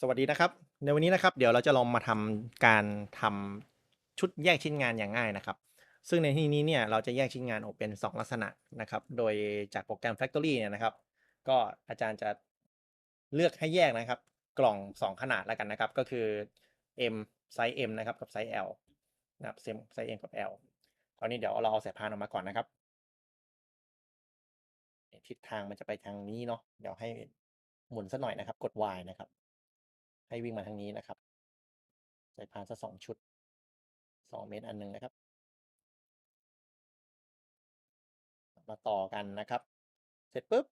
สวัสดีนะครับ ในวันนี้นะครับเดี๋ยวเราจะลองมาทำการทำชุดแยกชิ้นงานอย่างง่ายนะครับ ซึ่งในที่นี้เนี่ยเราจะแยกชิ้นงานออกเป็น 2 ลักษณะนะครับ โดยจากโปรแกรม Factory เนี่ยนะครับ ก็อาจารย์จะเลือกให้แยกนะครับ กล่อง 2 ขนาดแล้วกันนะครับ ก็คือ M ไซส์ M นะครับกับไซส์ L นะครับเซมไซส์ M กับ L คราวนี้เดี๋ยวเราเอาสายพานออกมาก่อนนะครับทิศทางมันจะไปทางนี้เนาะเดี๋ยวให้หมุนสักหน่อยนะครับ กด Y นะครับ ให้วิ่งมาทางนี้นะครับใสายพานสักสองชุดสองเมตรอันหนึ่งนะครับ มาต่อกันนะครับ เสร็จปุ๊บ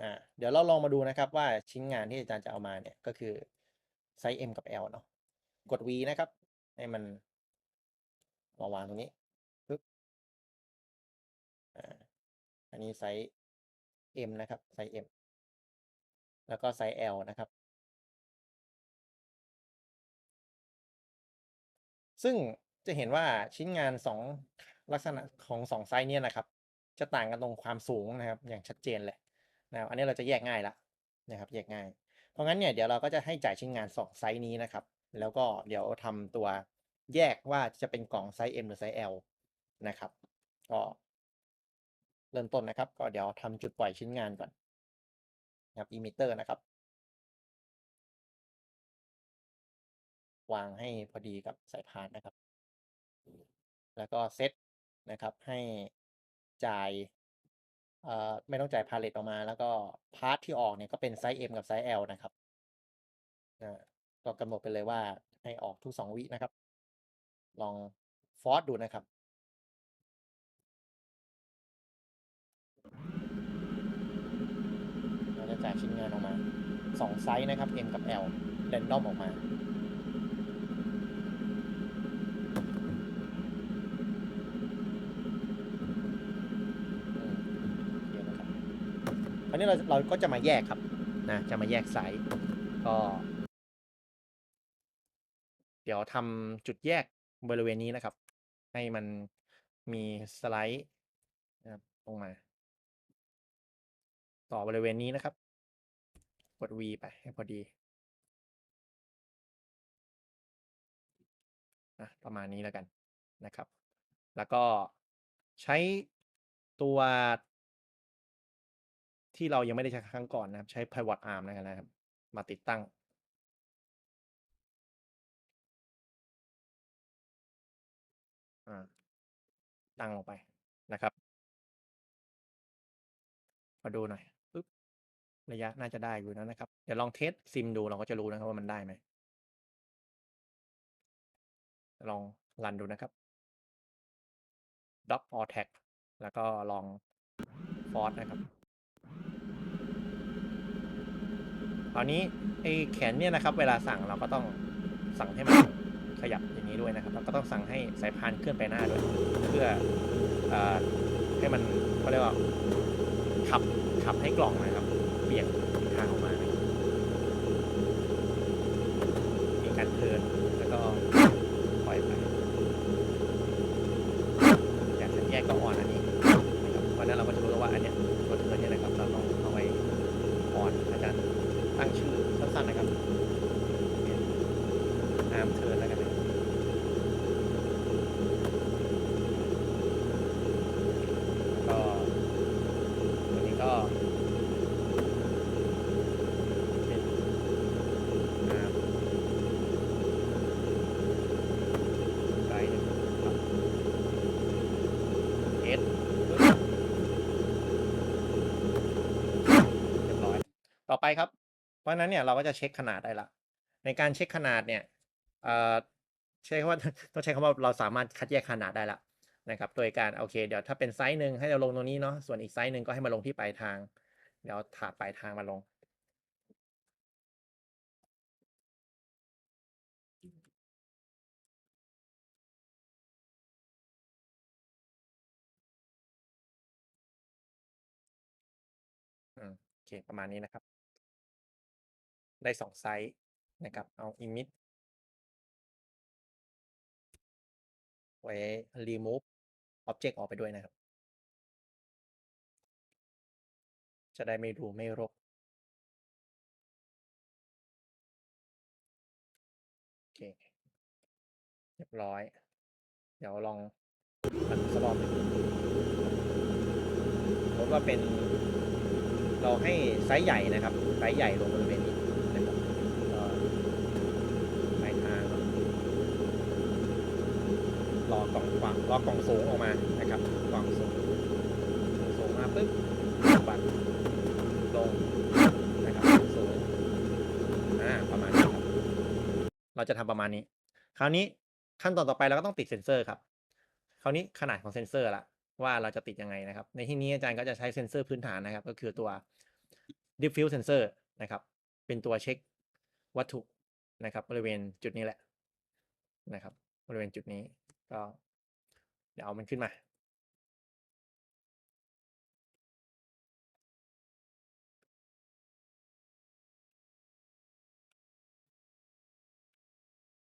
อ่าเดี๋ยวเราลองมาดูนะครับว่าชิ้นงานที่อาจารย์จะเอามาเนี่ยก็คือไซส์ M กับ L เนาะกด V นะครับให้มันมาวางตรงนี้ปึ๊บอ่าอันนี้ไซส์ M นะครับไซส์ M แล้วก็ไซส์ L นะครับ ซึ่งจะเห็นว่าชิ้นงาน 2 ลักษณะของ2ไซส์เนี่ยนะครับ จะต่างกันตรงความสูงนะครับอย่างชัดเจนเลยนะครับอันนี้เราจะแยกง่ายละนะครับแยกง่าย เพราะงั้นเนี่ยเดี๋ยวเราก็จะให้จ่ายชิ้นงาน 2 ไซส์นี้นะครับ แล้วก็เดี๋ยวทำตัวแยกว่าจะเป็นกล่องไซส์ M หรือไซส์ L นะครับ ก็เริ่มต้นนะครับ ก็เดี๋ยวทำจุดปล่อยชิ้นงานก่อนนะครับ emitter นะครับ วางให้พอดีกับสายพานนะครับ แล้วก็เซตนะครับให้จ่ายเอ่อไม่ต้องจ่ายพาเลตออกมา แล้วก็พาร์ทที่ออกเนี่ยก็เป็นไซส์ M กับไซส์ L นะครับก็กำหนดไปเลยว่าให้ออกทุก2วินะครับ ลองฟอร์สดูนะครับเราจะจ่ายชิ้นงานออกมา 2 ไซส์นะครับ M กับ L เรนดอมออกมา อืมโอเคนะครับ คราวนี้เราเราก็จะมาแยกครับนะจะมาแยกไซส์ก็ เดี๋ยวทำจุดแยกบริเวณนี้นะครับ ให้มันมีสไลด์นะครับลงมา ต่อบริเวณนี้นะครับ กด V ไปให้พอดีนะประมาณนี้แล้วกันนะครับ แล้วก็ใช้ตัว ที่เรายังไม่ได้ใช้ครั้งก่อนนะครับ ใช้ pivot arm นะครับ มาติดตั้งอ่าตั้งลงไปนะครับ มาดูหน่อยปึ๊บระยะน่าจะได้อยู่แล้วนะครับ เดี๋ยวลองเทสซิมดูเราก็จะรู้นะครับว่ามันได้ไหมลองรันดูนะครับ doc or tag แล้วก็ลอง force นะครับค ราวนี้ไอ้แขนเนี่ยนะครับ เวลาสั่งเราก็ต้องสั่งให้มันขยับอย่างนี้ด้วยนะครับแล้วก็ต้องสั่งให้สายพานเคลื่อนไปหน้าด้วย เพื่ออให้มันเขาเรียกว่าขับขับให้กล่องนะครับเบี่ยงทิศทางออกมานะมีการเทินแล้วก็ปล่อยไป อยากจะแยกก็อ่อนอันนี้นะครับเพราะนั้นเราก็จะรู้แล้วว่าอันเนี้ยตัวเทินเนี่ยนะครับเราต้องเอาไว้อ่อนอาจารย์ ตั้งชื่อสั้นๆนะครับอาร์มเทิร์นแล้วกันนะครับแล้วก็ตัวนี้ก็เป็นต่อไปครับ ราะนั้นเนี่ยเราก็จะเช็คขนาดได้ละ ในการเช็คขนาดเนี่ยเอ่อใช้คำว่าต้องใช้คำว่าเราสามารถคัดแยกขนาดได้ละนะครับโดยการโอเค เดี๋ยวถ้าเป็นไซส์หนึ่งให้เราลงตรงนี้เนาะส่วนอีกไซส์หนึ่งก็ให้มาลงที่ปลายทาง เดี๋ยวถาดปลายทางมาลงโอเคประมาณนี้นะครับ ได้สองไซส์นะครับ เอา image ไว้ remove object ออกไปด้วยนะครับ จะได้ไม่ดูไม่รกเคเรียบร้อย เดี๋ยวลองอันสกรอบหนึ่งสมมติว่าเป็นเราให้ไซส์ใหญ่นะครับ ไซส์ใหญ่ลงบริเวณนี้นะครับก็ปลายทางเนอะ รอกล่องว่างรอกล่องสูงออกมานะครับกล่องสูงสูงมาปุ๊บปัดลงนะครับสูงอ่าประมาณนี้ครับเราจะทำประมาณนี้ คราวนี้ขั้นตอนต่อไปเราก็ต้องติดเซ็นเซอร์ครับคราวนี้ขนาดของเซ็นเซอร์ละว่าเราจะติดยังไงนะครับ ในที่นี้อาจารย์ก็จะใช้เซ็นเซอร์พื้นฐานนะครับ ก็คือตัว diffuse sensor นะครับ เป็นตัวเช็ควัตถุนะครับ บริเวณจุดนี้แหละนะครับ บริเวณจุดนี้ ก็เดี๋ยวเอามันขึ้นมา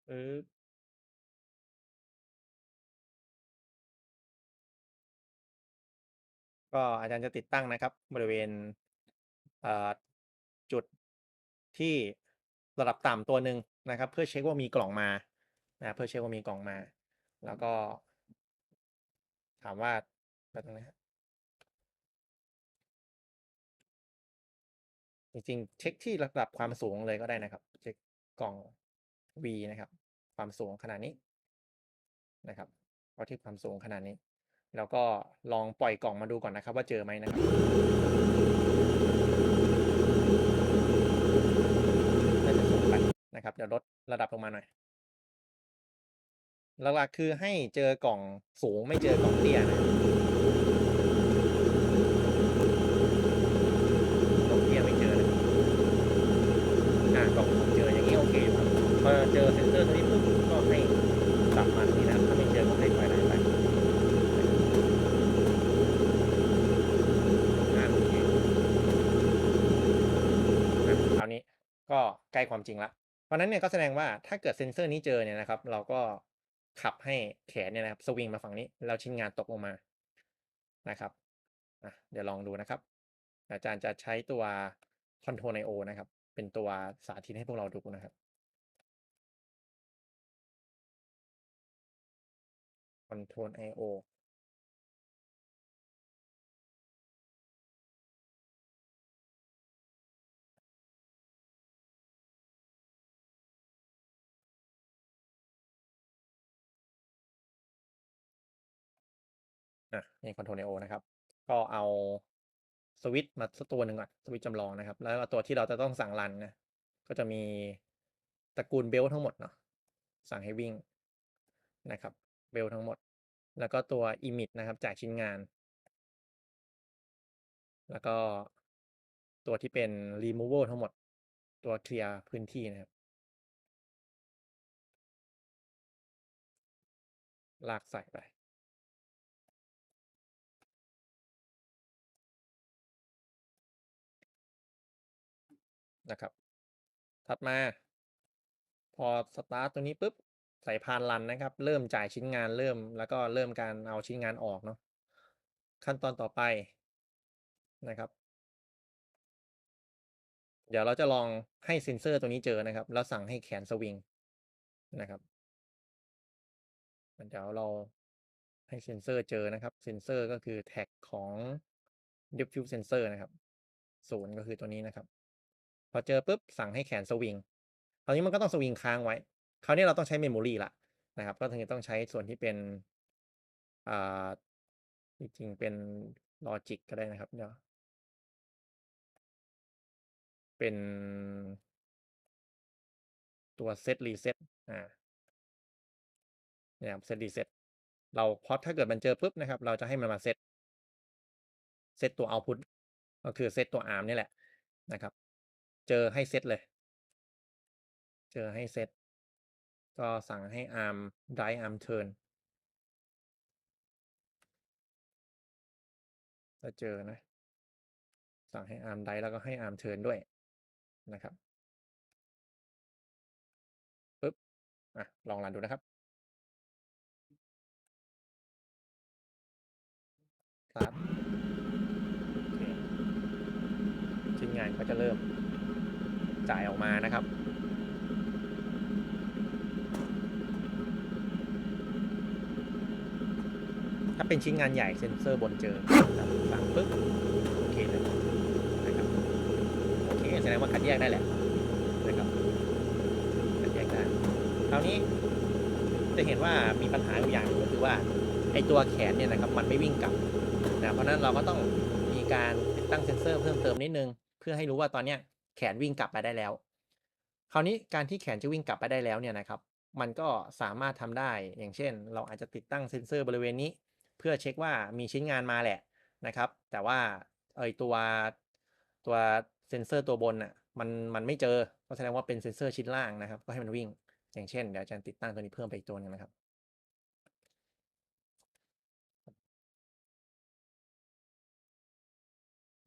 ปึ๊บก็อาจารย์จะติดตั้งนะครับ บริเวณจุดที่ระดับต่ำตัวหนึ่งนะครับ เพื่อเช็คว่ามีกล่องมานะเพื่อเช็คว่ามีกล่องมา แล้วก็ ถามว่าแป๊บนึ่งนะจริงๆเช็คที่ระดับความสูงเลยก็ได้นะครับ เช็คกล่อง V นะครับ ความสูงขนาดนี้นะครับวัดที่ความสูงขนาดนี้ แล้วก็ลองปล่อยกล่องมาดูก่อนนะครับ ว่าเจอไหมนะครับน่าจะสูงไปนะครับเดี๋ยวลดระดับลงมาหน่อย หลักๆคือให้เจอกล่องสูงไม่เจอกล่องเตี้ยนะกล่องเตี้ยไม่เจอนะอ่ากล่องสูงเจออย่างนี้โอเคครับพอเจอเซ็นเซอร์ตัวนี้ปุ๊บก็ให้กลับมาตรงนี้นะถ้าไม่เจอก็ให้ถอยหลไปอ่าโอเคอะคราวนี้ก็ใกล้ความจริงละ เพราะฉะนั้นเนี่ยก็แสดงว่าถ้าเกิดเซ็นเซอร์นี้เจอเนี่ยนะครับ เราก็ ขับให้แขนเนี่ยนะครับสวิงมาฝั่งนี้แล้วชิ้นงานตกลงมานะครับอะเดี๋ยวลองดูนะครับ อาจารย์จะใช้ตัวคอนโทรไนโอนะครับ เป็นตัวสาธิตให้พวกเราดูนะครับคอนโทรไนโอะนี่ Control IO นะครับ ก็เอาสวิตช์มาสักตัวหนึ่งก่อนสวิตช์จำลองนะครับ แล้วตัวที่เราจะต้องสั่งรันนะก็จะมีตระกูลเบลทั้งหมดเนาะสั่งให้วิ่งนะครับเบลทั้งหมด แล้วก็ตัว emit นะครับจากชิ้นงาน แล้วก็ตัวที่เป็น removal ทั้งหมด ตัวเคลียร์พื้นที่นะครับ ลากใส่ไป นะครับ ถัดมา พอสตาร์ตตัวนี้ปุ๊บใส่พานรันนะครับ เริ่มจ่ายชิ้นงานเริ่ม แล้วก็เริ่มการเอาชิ้นงานออกเนาะขั้นตอนต่อไปนะครับ เดี๋ยวเราจะลองให้เซ็นเซอร์ตัวนี้เจอนะครับ แล้วสั่งให้แขนสวิงนะครับเดี๋ยวเราให้เซ็นเซอร์เจอนะครับ เซ็นเซอร์ก็คือแท็กของ diffuse sensor นะครับศูนย์ก็คือตัวนี้นะครับ พอเจอปุ๊บสั่งให้แขนสวิงคราวนี้มันก็ต้องสวิงค้างไว้คราวนี้เราต้องใช้เมมโมรีละนะครับ ก็คือต้องใช้ส่วนที่เป็นอ่าจริงๆเป็นลอจิกก็ได้นะครับเดี๋ยวเป็นตัว set reset อ่าเนี่ยครับ set reset เราพอถ้าเกิดมันเจอปุ๊บนะครับ เราจะให้มันมาเซตเซตตัว output ก็คือเซตตัว arm นี่แหละนะครับ จอให้เซตเลย เจอให้เซต ก็สั่งให้ arm drive arm turn ถ้าเจอนะ สั่งให้ arm drive แล้วก็ให้ arm turn ด้วยนะครับปึ๊บ อะ ลองรันดูนะครับครับโอเคชิ้นงานก็จะเริ่ม จ่ายออกมานะครับถ้าเป็นชิ้นงานใหญ่เซ็นเซอร์บนเจอครัสั่งปึ๊บโอเคเลยนะครับโอเคแสดงว่าคัดแยกได้แหละนะครับคัดแยกได้คราวนี้จะเห็นว่ามีปัญหาอยู่อย่างก็คือว่าไอตัวแขนเนี่ยนะครับมันไม่วิ่งกลับนะเพราะนั้นเราก็ต้องมีการติดตั้งเซ็นเซอร์เพิ่มเติมนิดนึง เพื่อให้รู้ว่าตอนเนี้ย แขนวิ่งกลับไปได้แล้ว คราวนี้การที่แขนจะวิ่งกลับไปได้แล้วเนี่ยนะครับ มันก็สามารถทำได้ อย่างเช่น เราอาจจะติดตั้งเซ็นเซอร์บริเวณนี้ เพื่อเช็คว่ามีชิ้นงานมาแหละนะครับ แต่ว่าไอตัวตัวเซ็นเซอร์ตัวบนน่ะมันมันไม่เจอ ก็แสดงว่าเป็นเซ็นเซอร์ชิ้นล่างนะครับ ก็ให้มันวิ่ง อย่างเช่น เดี๋ยวอาจารย์ติดตั้งตัวนี้เพิ่มไปอีกตัวนึงนะครับ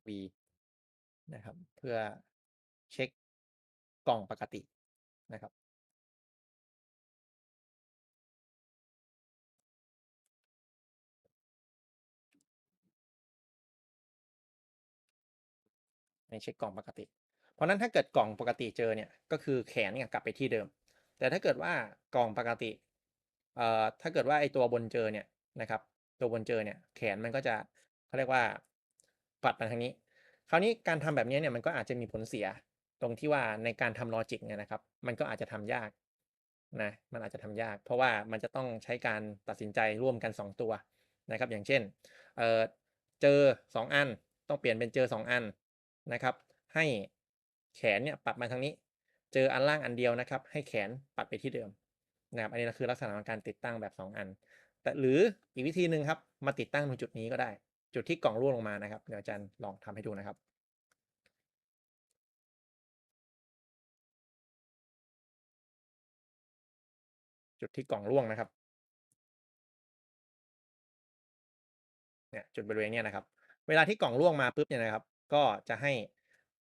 V นะครับ เพื่อ เช็คกล่องปกตินะครับ ในเช็คกล่องปกติ เพราะนั้นถ้าเกิดกล่องปกติเจอเนี่ย ก็คือแขนเนี่ยกลับไปที่เดิม แต่ถ้าเกิดว่ากล่องปกติเอ่อถ้าเกิดว่าไอตัวบนเจอเนี่ยนะครับ ตัวบนเจอเนี่ยแขนมันก็จะเขาเรียกว่าปัดมาทางนี้ คราวนี้การทำแบบนี้เนี่ยมันก็อาจจะมีผลเสีย รงที่ว่าในการทำลอจิกเนี่ยนะครับ มันก็อาจจะทำยากนะมันอาจจะทำยาก เพราะว่ามันจะต้องใช้การตัดสินใจร่วมกัน 2 ตัวนะครับ อย่างเช่นเอ่อเจอ 2 อันต้องเปลี่ยนเป็นเจอ 2 อันนะครับ ให้แขนเนี่ยปัดมาทางนี้ เจออันล่างอันเดียวนะครับ ให้แขนปัดไปที่เดิมนะครับอันนี้คือลักษณะของการติดตั้งแบบ 2 อัน แต่หรืออีกวิธีหนึ่งครับมาติดตั้งตรงจุดนี้ก็ได้ จุดที่กล่องร่วงลงมานะครับเดี๋ยวอาจารย์ลองทำให้ดูนะครับ จุดที่กล่องร่วงนะครับเนี่ยจุดบริเวณเนี้ยนะครับ เวลาที่กล่องร่วงมาปุ๊บเนี่ยนะครับ ก็จะให้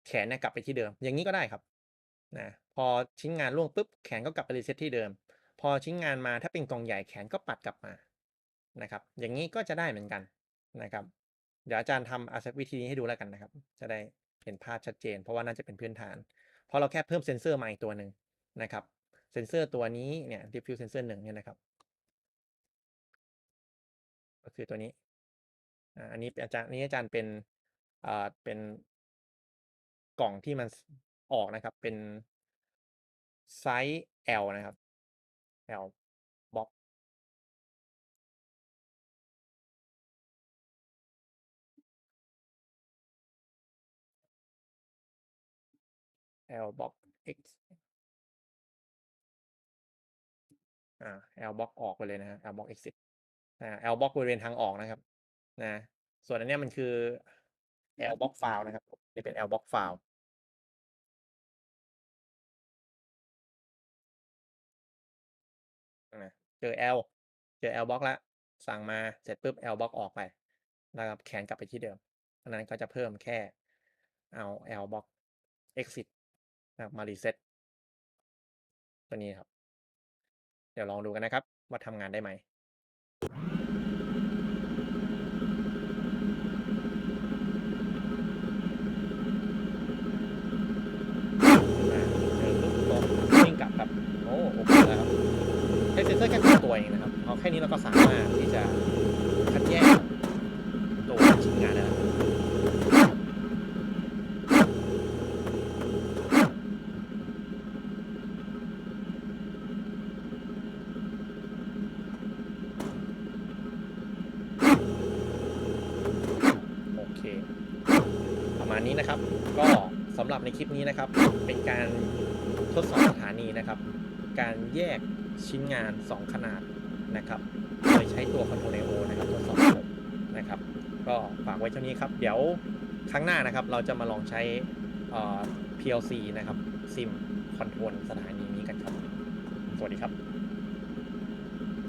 แขนเนี่ยกลับไปที่เดิม อย่างนี้ก็ได้ครับนะพอชิ้นงานร่วงปุ๊บแขนก็กลับไปรีเซ็ตที่เดิม พอชิ้นงานมาถ้าเป็นกล่องใหญ่แขนก็ปัดกลับมานะครับ อย่างนี้ก็จะได้เหมือนกันนะครับ เดี๋ยวอาจารย์ทำอาสักวิธีนี้ให้ดูแล้วกันนะครับ จะได้เห็นภาพชัดเจน เพราะว่าน่าจะเป็นพื้นฐาน เพราะเราแค่เพิ่มเซ็นเซอร์มาอีกตัวหนึ่งนะครับ เซนเซอร์ตัวนี้เนี่ย diffuse sensor หนึ่งเนี่ยนะครับ ก็คือตัวนี้อ่าอันนี้อาจารย์นี้อาจารย์เป็นอ่าเป็นกล่องที่มันออกนะครับ เป็นไซส์ L นะครับ L บ็อก L บล็อก X อ่า L บล็อกออกไปเลยนะฮะ L บล็อก exit อ่า L บล็อกบริเวณทางออกนะครับ นะ ส่วนอันเนี้ยมันคือ L บล็อกไฟล์นะครับนี่เป็น L บล็อกไฟล์อ่าเจอ L เจอ L บล็อกล้วสั่งมาเสร็จปุ๊บ L บล็อกออกไปนะครับแขนกลับไปที่เดิมเพราะฉะนั้นก็จะเพิ่มแค่เอา L บล็อก exit นะครับมารีเซ็ตตัวนี้ครับ ดี๋ยวลองดูกันนะครับ ว่าทำงานได้ไหมเจอปุ๊บลงวิ่งกลับครับ โอ้โอเคแล้วครับใช้เซ็นเซอร์แค่ตัวเองนะครับ เอาแค่นี้เราก็สามารถที่จะคัดแยกตัวชิ้นงานได้แล้ว โอ เค ประมาณนี้นะครับ ก็สำหรับในคลิปนี้นะครับ เป็นการทดสอบสถานีนะครับ การแยกชิ้นงาน 2 ขนาดนะครับ โดยใช้ตัว Control IO นะครับทดสอบระบบนะครับ ก็ฝากไว้เท่านี้ครับ เดี๋ยวครั้งหน้านะครับ เราจะมาลองใช้ PLC นะครับซิมคอนโทรลสถานีนี้กันครับ สวัสดีครับ